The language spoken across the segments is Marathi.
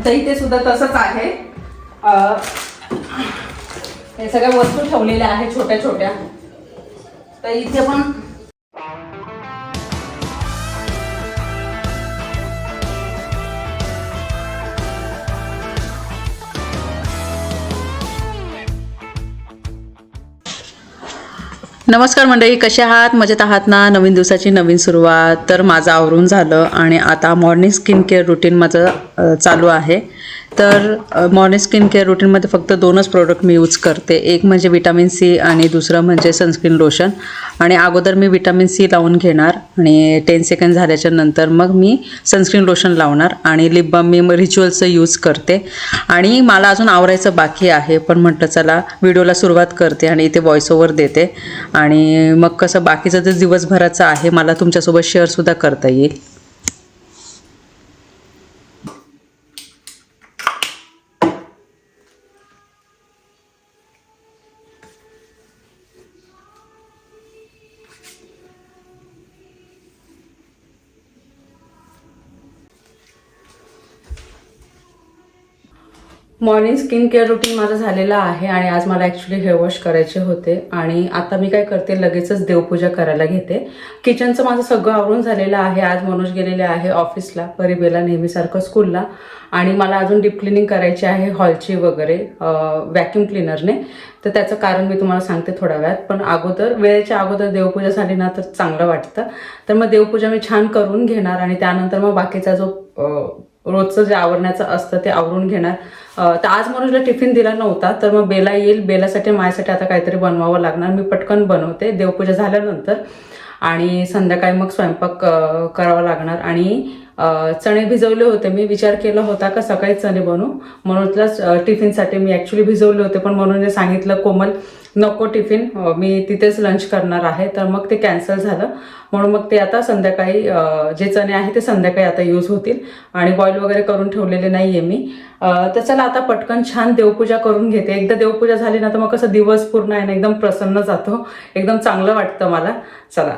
आता इथे सुद्धा तसंच आहे. हे सगळ्या वस्तू ठेवलेल्या आहेत छोट्या छोट्या. तर इथे पण नमस्कार मंडळी कसे आहात? मजेत आहात ना? नवीन दिवसाची नवीन सुरुवात. तर माझं आवरून झालं आणि आता मॉर्निंग स्किन केअर रुटीन माझं चालू आहे. तर मॉर्निंग स्किन केअर रुटीनमध्ये फक्त दोनच प्रोडक्ट मी यूज करते. एक म्हणजे विटॅमिन सी आणि दुसरं म्हणजे सनस्क्रीन लोशन आणि अगोदर मी विटॅमिन सी लावून घेणार आणि टेन सेकंड झाल्याच्यानंतर मग मी सनस्क्रीन लोशन लावणार आणि लिप बाम मी रिच्युअलचं यूज करते. आणि मला अजून आवरायचं बाकी आहे पण म्हटलं चला व्हिडिओला सुरुवात करते आणि इथे व्हॉइस ओव्हर देते. आणि मग कसं बाकीचं जे दिवसभराचं आहे मला तुमच्यासोबत शेअरसुद्धा करता येईल. मॉर्निंग स्किन केअर रुटीन माझं झालेलं आहे आणि आज मला ॲक्च्युली हेअर वॉश करायचे होते आणि आता मी काय करते लगेचच देवपूजा करायला घेते. किचनचं माझं सगळं आवरून झालेलं आहे. आज मनोज गेलेले आहे ऑफिसला परिबेला नेहमीसारखं स्कूलला आणि मला अजून डीप क्लिनिंग करायची आहे हॉलची वगैरे व्हॅक्यूम क्लिनरने तर त्याचं कारण मी तुम्हाला सांगते थोड्या वेळात. पण अगोदर वेळेच्या अगोदर देवपूजा झाली ना तर चांगलं वाटतं. तर मग देवपूजा मी छान करून घेणार आणि त्यानंतर मग बाकीचा जो रोजचं जे आवरण्याचं असतं ते आवरून घेणार. तर आज मनोजला टिफिन दिला नव्हता तर मग बेला येईल बेलासाठी माझ्यासाठी आता काहीतरी बनवावं लागणार. मी पटकन बनवते देवपूजा झाल्यानंतर. आणि संध्याकाळी मग स्वयंपाक करावा लागणार. आणि चणे भिजवले होते. मी विचार केला होता का सकाळी चणे बनवू? मनोजलाच टिफिनसाठी मी ॲक्च्युली भिजवले होते पण मनोजने सांगितलं कोमल नको टिफिन. मी तिथेच लंच करणार आहे. तर मग ते कॅन्सल झालं. म्हणून मग ते आता संध्याकाळी जे चणे आहे ते संध्याकाळी आता यूज होतील. आणि बॉईल वगैरे करून ठेवलेले नाही आहे मी तर चला आता पटकन छान देवपूजा करून घेते. एकदा देवपूजा झाली ना तर मग कसं दिवस पूर्ण आहे ना एकदम प्रसन्न जातो. एकदम चांगलं वाटतं मला. चला.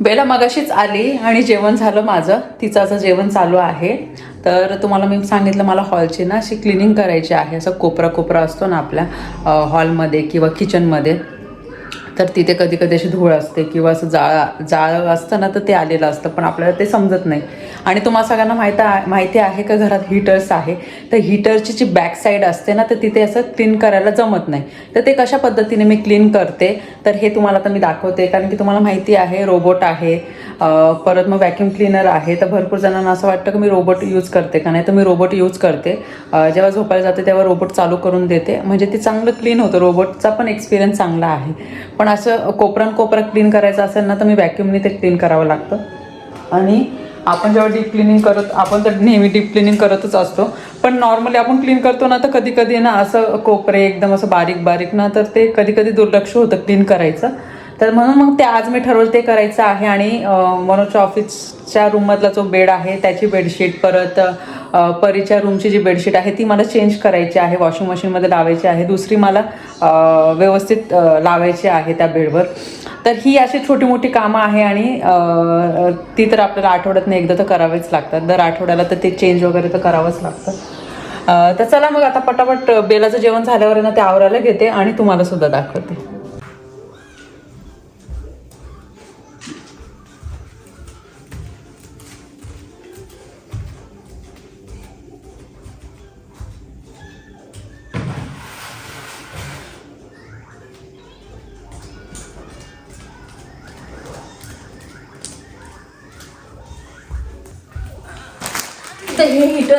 बेला मगाशीच आली आणि जेवण झालं माझं. तिचं असं जेवण चालू आहे. तर तुम्हाला मी सांगितलं मला हॉलची ना अशी क्लिनिंग करायची आहे. असं कोपरा कोपरा असतो ना आपल्या हॉलमध्ये किंवा किचनमध्ये. तर तिथे कधी कधी अशी धूळ असते किंवा असं जाळ जाळं असतं ना तर ते आलेलं असतं. पण आपल्याला ते समजत नाही. आणि तुम्हाला सगळ्यांना माहिती आहे माहिती आहे का घरात हीटर्स आहे? तर हीटरची जी बॅक साईड असते ना तर तिथे असं क्लीन करायला जमत नाही. तर ते कशा पद्धतीने मी क्लीन करते? तर हे तुम्हाला आता मी दाखवते. कारण की तुम्हाला माहिती आहे रोबोट आहे. परत मग व्हॅक्यूम क्लीनर आहे. तर भरपूर जणांना असं वाटतं की मी रोबोट यूज करते का नाही? तर मी रोबोट यूज करते. जेव्हा झोपायला जाते तेव्हा रोबोट चालू करून देते. म्हणजे ते चांगलं क्लीन होतं. रोबोटचा पण एक्सपिरियन्स चांगला आहे. पण असं कोपरान कोपरा क्लीन करायचं असेल ना तर मी व्हॅक्यूमने ते क्लीन करावं लागतं. आणि आपण जेव्हा डीप क्लिनिंग करत आपण तर नेहमी डीप क्लिनिंग करतच असतो. पण नॉर्मली आपण क्लीन करतो ना तर कधी कधी ना असं कोपरे एकदम असं बारीक बारीक ना तर ते कधी कधी दुर्लक्ष होतं क्लीन करायचं. तर म्हणून मग ते आज मी ठरवलं ते करायचं आहे. आणि मनोजच्या ऑफिसच्या रूममधला जो बेड आहे त्याची बेडशीट परत परीच्या रूमची जी बेडशीट आहे ती मला चेंज करायची आहे. वॉशिंग मशीनमध्ये लावायची आहे. दुसरी मला व्यवस्थित लावायची आहे त्या बेडवर तर ही अशी छोटी मोठी कामं आहे आणि ती तर आपल्याला आठवड्यातनं एकदा तर करावेच लागतात. दर आठवड्याला तर ते चेंज वगैरे तर करावंच लागतं. तर चला मग आता पटापट बेलाचं जेवण झाल्यावर आहे ना ते आवरायला घेते आणि तुम्हाला सुद्धा दाखवते.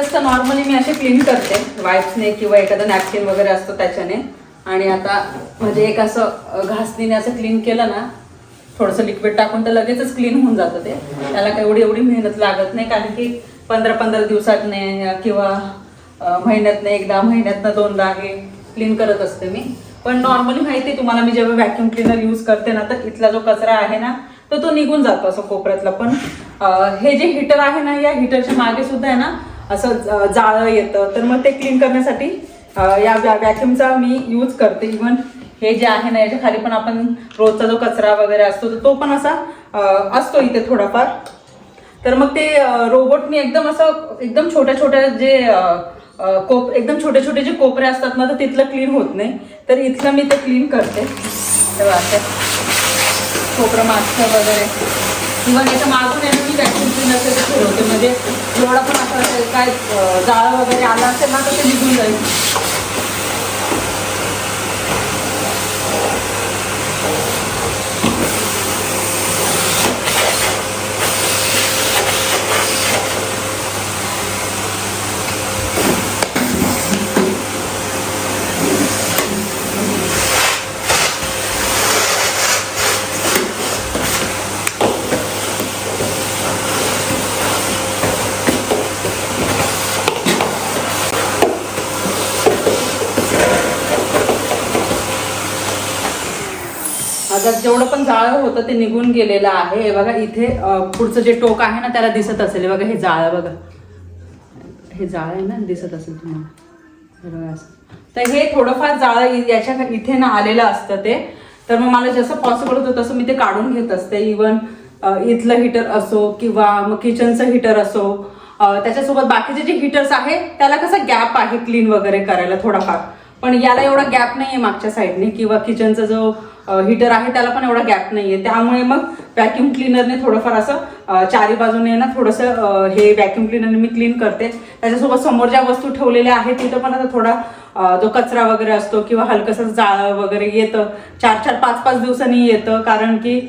हे तर नॉर्मली मी असे क्लीन करते. वाईप्सने किंवा एखादं नॅपकिन वगैरे असतो त्याच्याने. आणि आता म्हणजे एक असं घासणीने असं क्लीन केलं ना थोडंसं लिक्विड टाकून तर लगेचच क्लीन होऊन जातं ते. त्याला काही एवढी एवढी मेहनत लागत नाही. कारण की पंधरा पंधरा दिवसातने किंवा महिन्यातनं एकदा महिन्यातनं दोनदा हे क्लीन करत असते मी. पण नॉर्मली माहिती आहे तुम्हाला मी जेव्हा व्हॅक्युम क्लिनर यूज करते ना तर इथला जो कचरा आहे ना तर तो निघून जातो असं कोपऱ्यातला. पण हे जे हीटर आहे ना या हिटरच्या मागे सुद्धा आहे ना असं जाळं येतं. तर मग ते क्लीन करण्यासाठी या व्हॅक्युमचा मी यूज करते. इवन हे जे आहे ना याच्या खाली पण आपण रोजचा जो कचरा वगैरे असतो तर तो पण असा असतो इथे थोडाफार. तर मग ते रोबोटनी एकदम असं एकदम छोट्या छोट्या जे कोप एकदम छोटे छोटे जे कोपरे असतात ना तर तिथलं क्लीन होत नाही. तर इथलं मी ते क्लीन करते. तेव्हा कोपरं मागचं वगैरे. किंवा याच्या मागून आहे ना मी व्हॅक्युम क्लीनर ते ठेवते. म्हणजे एवढा पण असं काय जाळं वगैरे आलं असेल ना तर ते निघून जाईल. आता जेवढं पण जाळं होतं ते निघून गेलेलं आहे. हे बघा इथे पुढचं जे टोक आहे ना त्याला दिसत असेल. बघा हे जाळं बघा. हे जाळं आहे ना दिसत असेल तुम्हाला. हे बघा असं. तर हे थोडंफार जाळं याच्या इथे ना आलेलं असतं ते. तर मग मला जसं पॉसिबल होतं तसं मी ते काढून घेत असते. इवन इथलं हिटर असो किंवा मग किचनचं हिटर असो. त्याच्यासोबत बाकीचे जे हिटर्स आहे त्याला कसं गॅप आहे क्लीन वगैरे करायला थोडाफार. पण याला एवढा गॅप नाही आहे मागच्या साईडने किंवा किचनचा जो हीटर आहे त्याला पण एवढा गॅप नाही आहे त्यामुळे मग व्हॅक्युम क्लिनरने थोडंफार असं चारी बाजूने ना थोडंसं हे व्हॅक्युम क्लिनरने मी क्लीन करते. त्याच्यासोबत समोर ज्या वस्तू ठेवलेल्या आहेत तिथं पण आता थोडा जो कचरा वगैरे असतो किंवा हलकसं जाळं वगैरे येतं. चार चार पाच पाच दिवसांनी येतं कारण की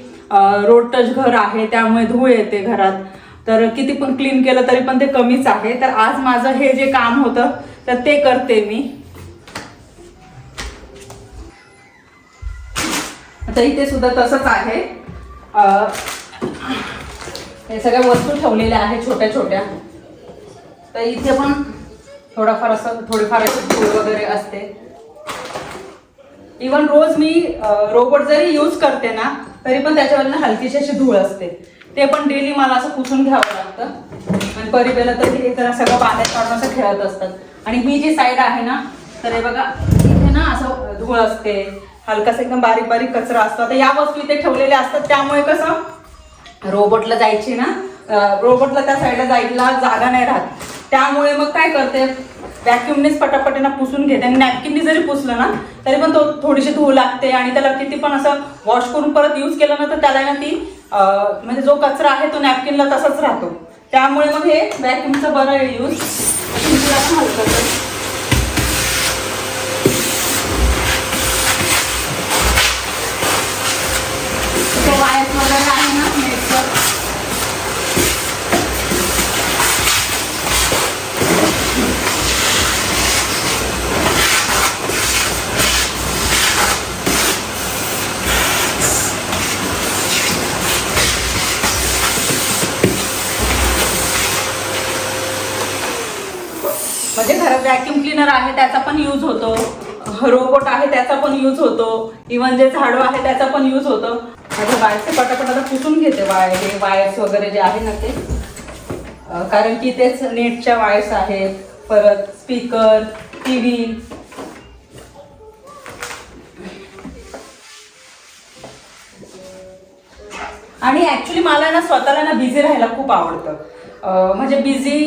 रोड टच घर आहे त्यामुळे धूळ येते घरात. तर किती पण क्लीन केलं तरी पण ते कमीच आहे. तर आज माझं हे जे काम होतं तर ते करते मी. आता इथे सुद्धा तसंच आहे. हे सगळ्या वस्तू ठेवलेल्या आहेत छोट्या छोट्या. तर इथे पण थोडाफार असं थोडीफार अशी धूळ वगैरे असते. इवन रोज मी रोबोट जरी यूज करते ना तरी पण त्याच्यावर ना हलकीशी अशी धूळ असते. ते पण डेली मला असं पुसून घ्यावं लागतं. आणि परिबेला तर हे तर सगळं पाण्यात काढून असं खेळत असतात. आणि ही जी साईड आहे ना तर हे बघा इथे ना असं धूळ असते. हलकासा एकदम बारीक बारीक कचरा असतो. आता या वस्तू इथे ठेवलेल्या असतात. त्यामुळे कसं रोबोटला जायची ना रोबोटला त्या साईडला जायला जागा नाही राहत. त्यामुळे मग काय करते व्हॅक्युमनेच पटापटीना पुसून घेते. आणि नॅपकिननी जरी पुसलं ना तरी पण तो थोडीशी धूळ लागते आणि त्याला किती पण असं वॉश करून परत यूज केलं ना तर त्याला ना ती म्हणजे जो कचरा आहे तो नॅपकिनला तसाच राहतो. त्यामुळे मग हे व्हॅक्युमचं बरं आहे यूज पण हलकं तो वायर्स वगैरे आहे ना नेटवर्क म्हणजे घरात व्हॅक्युम क्लीनर आहे त्याचा पण यूज होतो. रोबोट आहे त्याचा पण यूज होतो. इवन जे झाडू आहे त्याचा पण यूज होतो. बाहेरचे वायरचे पटापट आता पुसून घेते वायर. हे वायर्स वगैरे जे आहे ना ते. कारण की तेच नेटच्या वायर्स आहेत. परत स्पीकर टी व्ही. आणि ॲक्च्युली मला ना स्वतःला ना बिझी राहायला खूप आवडतं. म्हणजे बिझी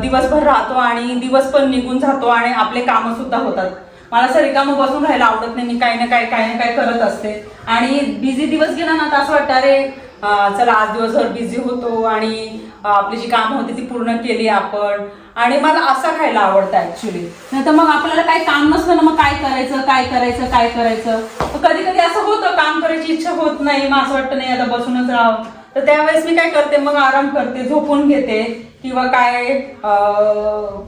दिवसभर राहतो आणि दिवस पण निघून जातो आणि आपले कामं सुद्धा होतात. मला असं रिकामं बसून राहायला आवडत नाही. मी काही ना काही काही ना काही करत असते. आणि बिझी दिवस गेला ना तर असं वाटतं अरे चला आज दिवसभर बिझी होतो आणि आपली जी कामं होती ती पूर्ण केली आपण. आणि मला असं खायला आवडतं ऍक्च्युली नाही तर मग आपल्याला काही काम नसलं ना मग काय करायचं काय करायचं काय करायचं? कधी कधी असं होतं काम करायची इच्छा होत नाही. मग असं वाटतं नाही आता बसूनच राहावं. तर त्यावेळेस मी काय करते मग आराम करते झोपून घेते किंवा काय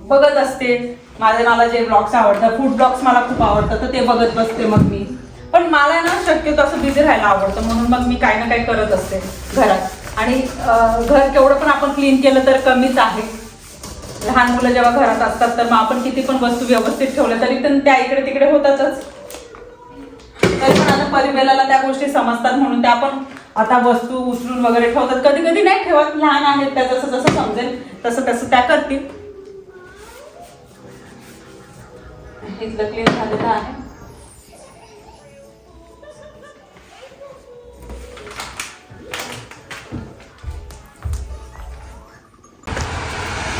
बघत असते. माझे मला जे ब्लॉग्स आवडतात फूड ब्लॉग्स मला खूप आवडतात तर ते बघत बसते मग मी. पण मला ना शक्यतो असं बिझी राहायला आवडतं म्हणून मग मी काही ना काही करत असते घरात. आणि घर केवढं पण आपण क्लीन केलं तर कमीच आहे. लहान मुलं जेव्हा घरात असतात तर मग आपण किती पण वस्तू व्यवस्थित ठेवल्या तरी पण त्या इकडे तिकडे होतातच. तरी पण आता परिवेलाला त्या गोष्टी समजतात म्हणून त्या पण आता वस्तू उचलून वगैरे ठेवतात. कधी कधी नाही ठेवत लहान आहेत त्या जसं जसं समजेल तसं तसं त्या करतील. इथलं क्लीन झालेलं आहे.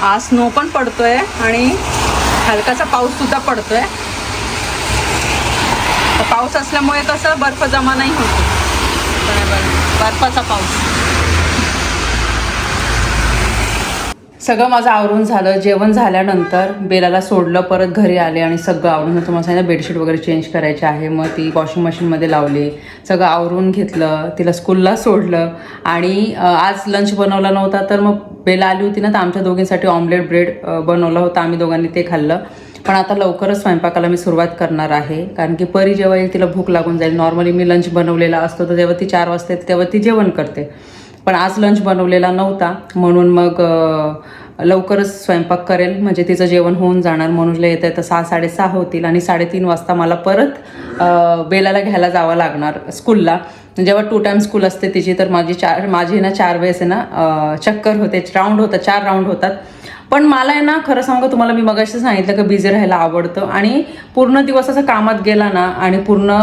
आज स्नो पण पडतोय आणि हलकासा पाऊस सुद्धा पडतोय. पाऊस असल्यामुळे कसं बर्फ जमा नाही होतो. बरोबर. बर्फाचा पाऊस. सगळं माझं आवरून झालं. जेवण झाल्यानंतर बेलाला सोडलं परत घरी आले आणि सगळं आवरून तुम्हाला सांगितलं बेडशीट वगैरे चेंज करायची आहे. मग ती वॉशिंग मशीनमध्ये लावली. सगळं आवरून घेतलं. तिला स्कूलला सोडलं. आणि आज लंच बनवला नव्हता तर मग बेला आली होती ना तर आमच्या दोघींसाठी ऑमलेट ब्रेड बनवलं होतं. आम्ही दोघांनी ते खाल्लं. पण आता लवकरच स्वयंपाकाला मी सुरुवात करणार आहे. कारण की परी जेव्हा येईल तिला भूक लागून जाईल. नॉर्मली मी लंच बनवलेला असतो तर तेव्हा ती चार वाजता येते तेव्हा ती जेवण करते. पण आज लंच बनवलेला नव्हता. म्हणून मग लवकरच स्वयंपाक करेल. म्हणजे तिचं जेवण होऊन जाणार. म्हणून येतं तर सहा साडेसहा होतील. आणि साडेतीन वाजता मला परत बेलाला घ्यायला जावं लागणार स्कूलला. जेव्हा टू टाइम स्कूल असते तिची तर माझी चार माझी ना चार वेळेस आहे ना चक्कर होते. राऊंड होतात. चार राऊंड होतात. पण मला आहे ना खरं सांगू तुम्हाला मी मगाशी सांगितलं की बिझी राहायला आवडतं आणि पूर्ण दिवस असं कामात गेला ना आणि पूर्ण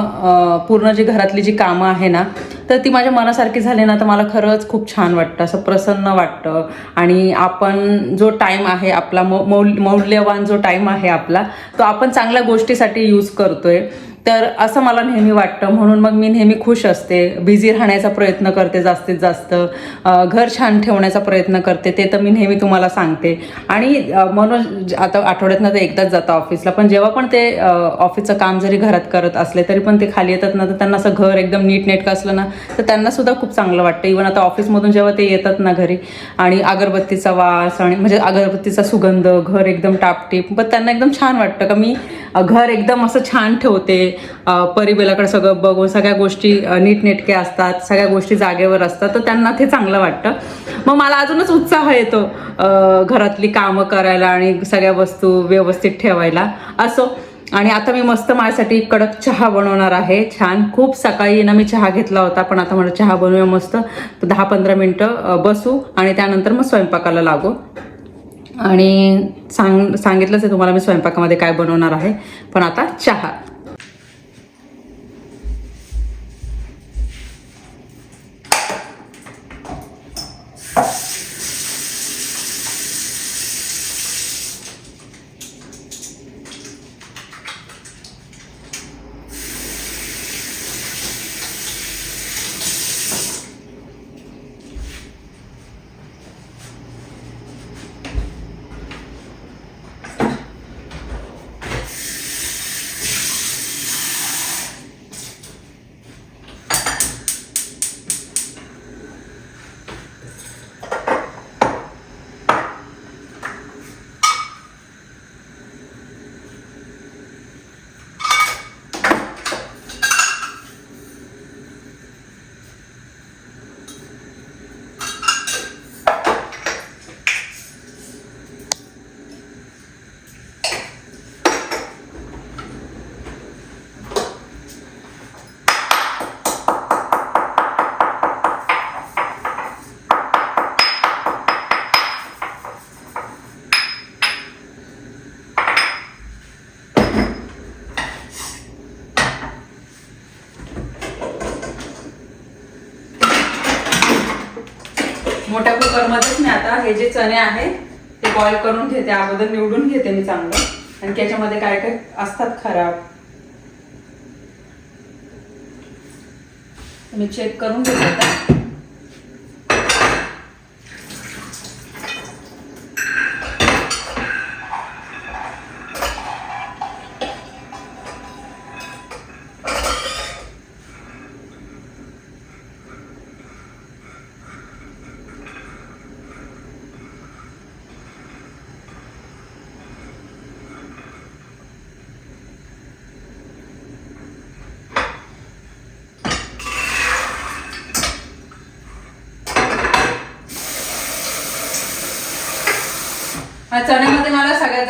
पूर्ण जी घरातली जी कामं आहे ना तर ती माझ्या मनासारखी झाली ना तर मला खरंच खूप छान वाटतं असं प्रसन्न वाटतं. आणि आपण जो टाईम आहे आपला मौ मौल्यवान जो टाईम आहे आपला तो आपण चांगल्या गोष्टीसाठी यूज करतोय. तर असं मला नेहमी वाटतं. म्हणून मग मी नेहमी खुश असते. बिझी राहण्याचा प्रयत्न करते जास्तीत जास्त. घर छान ठेवण्याचा प्रयत्न करते ते तर मी नेहमी तुम्हाला सांगते. आणि मनोज म्हणून आता आठवड्यातनं तर एकदाच जातं ऑफिसला. पण जेव्हा पण ते ऑफिसचं काम जरी घरात करत असले तरी पण ते खाली येतात ना तर त्यांना असं घर एकदम नीट नेटकं असलं ना तर त्यांनासुद्धा खूप चांगलं वाटतं. इवन आता ऑफिसमधून जेव्हा ते येतात ना घरी आणि अगरबत्तीचा वास आणि म्हणजे अगरबत्तीचा सुगंध घर एकदम टापटीप पण त्यांना एकदम छान वाटतं का मी घर एकदम असं छान ठेवते. परिबेलाकडे सगळं बघून सगळ्या गोष्टी नीटनेटक्या असतात सगळ्या गोष्टी जागेवर असतात तर त्यांना ते चांगलं वाटतं. मग मला अजूनच उत्साह येतो घरातली कामं करायला आणि सगळ्या वस्तू व्यवस्थित ठेवायला. असो. आणि आता मी मस्त माझ्यासाठी कडक चहा बनवणार आहे. छान. खूप सकाळी ना मी चहा घेतला होता पण आता मला चहा बनवूया मस्त. दहा पंधरा मिनटं बसू आणि त्यानंतर मग स्वयंपाकाला लागू. आणि सांग सांगितलंच आहे तुम्हाला मी स्वयंपाकामध्ये काय बनवणार आहे. पण आता चहा मोठ्या कुकरमध्येच मी आता हे जे चणे आहेत ते बॉईल करून घेते. अगोदर निवडून घेते मी चांगलं. आणि त्याच्यामध्ये काय काय असतात खराब? मी चेक करून घेते.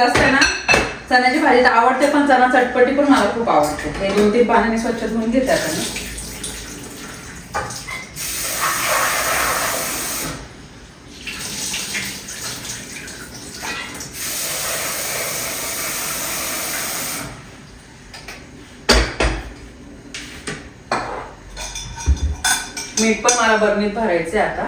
असते ना चण्याची भाजी तर आवडते पण चणा चटपटी पण मला खूप आवडते. हे दोन तीन पाण्याने स्वच्छ धुवून घेते आता. मी मीठ पण मला बरणीत भरायचे आता.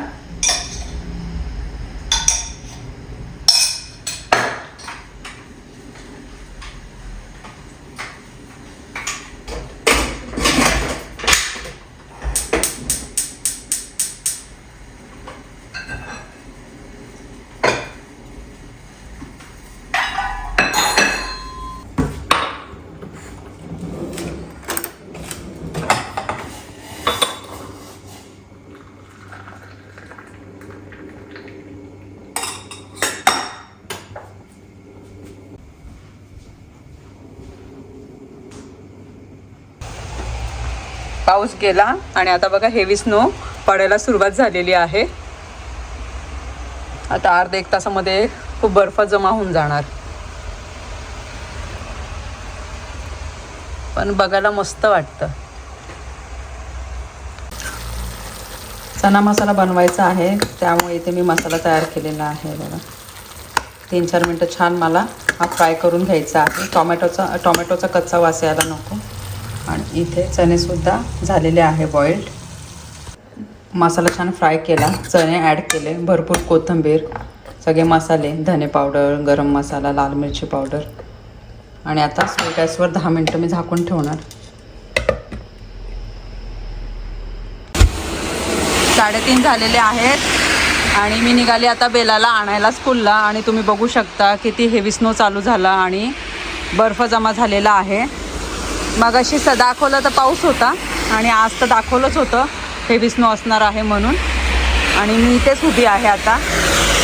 पाऊस गेला आणि आता बघा हेवी स्नो पडायला सुरुवात झालेली आहे. आता अर्धा एक तासामध्ये खूप बर्फ जमा होऊन जाणार. पण बघायला मस्त वाटतं. चना मसाला बनवायचा आहे त्यामुळे इथे मी मसाला तयार केलेला आहे बघा. तीन चार मिनटं छान मला हा फ्राय करून घ्यायचा आहे. टोमॅटोचा टोमॅटोचा कच्चा वास यायला नको. आणि इथे चणेसुद्धा झालेले आहे बॉइल्ड मसाला छान फ्राय केला. चणे ॲड केले. भरपूर कोथिंबीर सगळे मसाले धने पावडर गरम मसाला लाल मिरची पावडर आणि आता स्लो गॅसवर दहा मिनटं मी झाकून ठेवणार. साडेतीन झालेले आहेत. आणि मी निघाली आता बेलाला आणायला स्कूलला आणि तुम्ही बघू शकता किती हेवी स्नो चालू झाला आणि बर्फ जमा झालेला आहे. मग अशी स दाखवलं तर पाऊस होता आणि आज तर दाखवलंच होतं. हेवी स्नो असणार आहे म्हणून. आणि मी इथेच उभी आहे आता.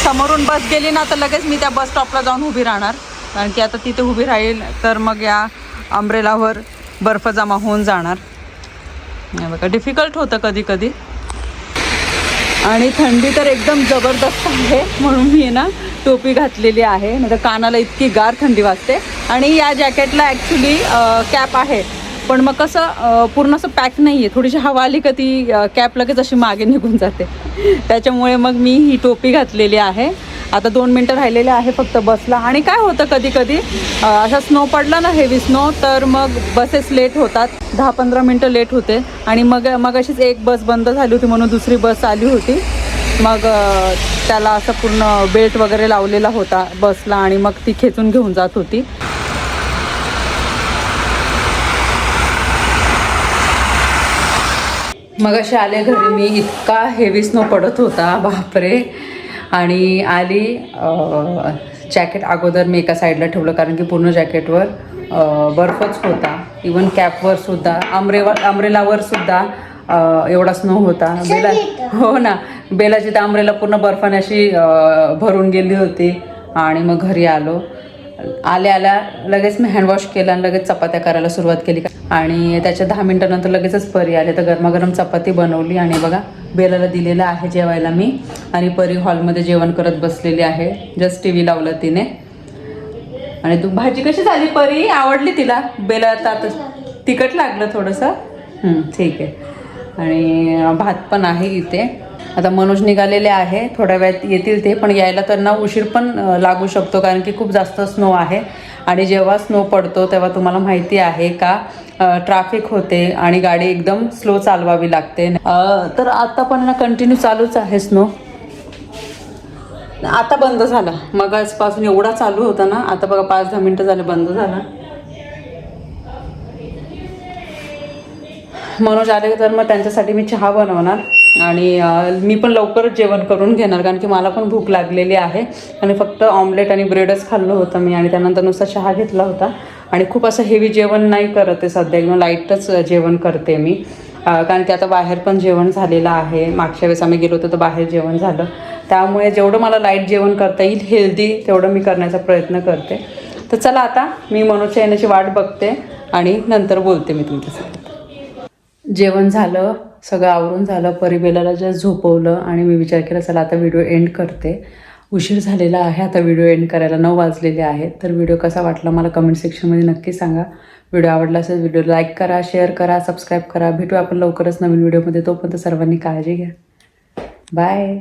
समोरून बस गेली ना तर लगेच मी त्या बस स्टॉपला जाऊन उभी राहणार. कारण की आता तिथे उभी राहील तर मग या अंब्रेलावर बर्फ जमा होऊन जाणार. नाही बघा डिफिकल्ट होतं कधी कधी आणि थंडी तर एकदम जबरदस्त आहे म्हणून मी ना टोपी घातलेली आहे. नाही तर कानाला इतकी गार थंडी वाजते. आणि या जॅकेटला ॲक्च्युली कॅप आहे. पण मग कसं पूर्ण असं पॅक नाही आहे थोडीशी हवा आली का ती कॅप लगेच अशी मागे निघून जाते. त्याच्यामुळे मग मी ही टोपी घातलेली आहे. आता दोन मिनटं राहिलेले आहे फक्त बसला. आणि काय होतं कधी कधी असा स्नो पडला ना हेवी स्नो तर मग बसेस लेट होतात. दहा पंधरा मिनटं लेट होते. आणि मग मग अशीच एक बस बंद झाली होती म्हणून दुसरी बस आली होती. मग त्याला असं पूर्ण बेल्ट वगैरे लावलेला होता बसला आणि मग ती खेचून घेऊन जात होती. मग असे आले घरी मी. इतका हेवी स्नो पडत होता. बापरे! आणि आली जॅकेट अगोदर मी एका साईडला ठेवलं कारण की पूर्ण जॅकेटवर बर्फच होता. इवन कॅपवर सुद्धा आमरेवर आमरेलावर सुद्धा एवढा स्नो होता. बेला हो ना. बेलाची तर आमरेला पूर्ण बर्फाने अशी भरून गेली होती. आणि मग घरी आलो. आल्या आल्या लगेच मी हँडवॉश केला आणि लगेच चपात्या करायला सुरुवात केली. आणि त्याच्या दहा मिनटानंतर लगेचच परी आले तर गरमागरम चपाती बनवली आणि बघा बेलाला दिलेलं आहे जेवायला मी. आणि परी हॉलमध्ये जेवण करत बसलेली आहे. जस्ट टी व्ही लावलं तिने. आणि तू भाजी कशी झाली परी? आवडली तिला? बेला आता तिखट लागलं थोडंसं. ठीक आहे. आणि भात पण आहे इथे. आता मनोज निघालेले आहे थोड्या वेळात येतील ते पण यायला त्यांना उशीर पण लागू शकतो कारण की खूप जास्त स्नो आहे. आणि जेव्हा स्नो पडतो तेव्हा तुम्हाला माहिती आहे का ट्रॅफिक होते आणि गाडी एकदम स्लो चालवावी लागते. तर आता पण ना कंटिन्यू चालूच आहे स्नो. आता बंद झाला. मग आजपासून एवढा चालू होता ना आता बघा पाच दहा मिनटं झाले बंद झाला. मनोज आले तर मग त्यांच्यासाठी मी चहा बनवणार. आणि मी पण लवकरच जेवण करून घेणार कारण की मला पण भूक लागलेली आहे. आणि फक्त ऑमलेट आणि ब्रेडच खाल्लं होतं मी आणि त्यानंतर नुसता चहा घेतला होता. आणि खूप असं हेवी जेवण नाही करत आहे सध्या एकदम लाईटच जेवण करते मी. कारण की आता बाहेर पण जेवण झालेलं आहे. मागच्या वेळेस आम्ही गेलो होतो तर बाहेर जेवण झालं. त्यामुळे जेवढं मला लाइट जेवण करता येईल हेल्दी तेवढं मी करण्याचा प्रयत्न करते. तर चला आता मी मनोजच्या येण्याची वाट बघते आणि नंतर बोलते मी तुमच्यासोबत. जेवण झालं. सगळं आवरून झालं. परिबेलाला जस्ट झोपवलं आणि मी विचार केला चला आता व्हिडिओ एंड करते. उशीर झालेला आहे आता व्हिडिओ एंड करायला. नऊ वाजलेले आहेत. तर व्हिडिओ कसा वाटला मला कमेंट सेक्शनमध्ये नक्की सांगा. व्हिडिओ आवडला असेल व्हिडिओ लाईक करा शेअर करा सबस्क्राईब करा. भेटू आपण लवकरच नवीन व्हिडिओमध्ये. तोपर्यंत सर्वांनी काळजी घ्या. बाय.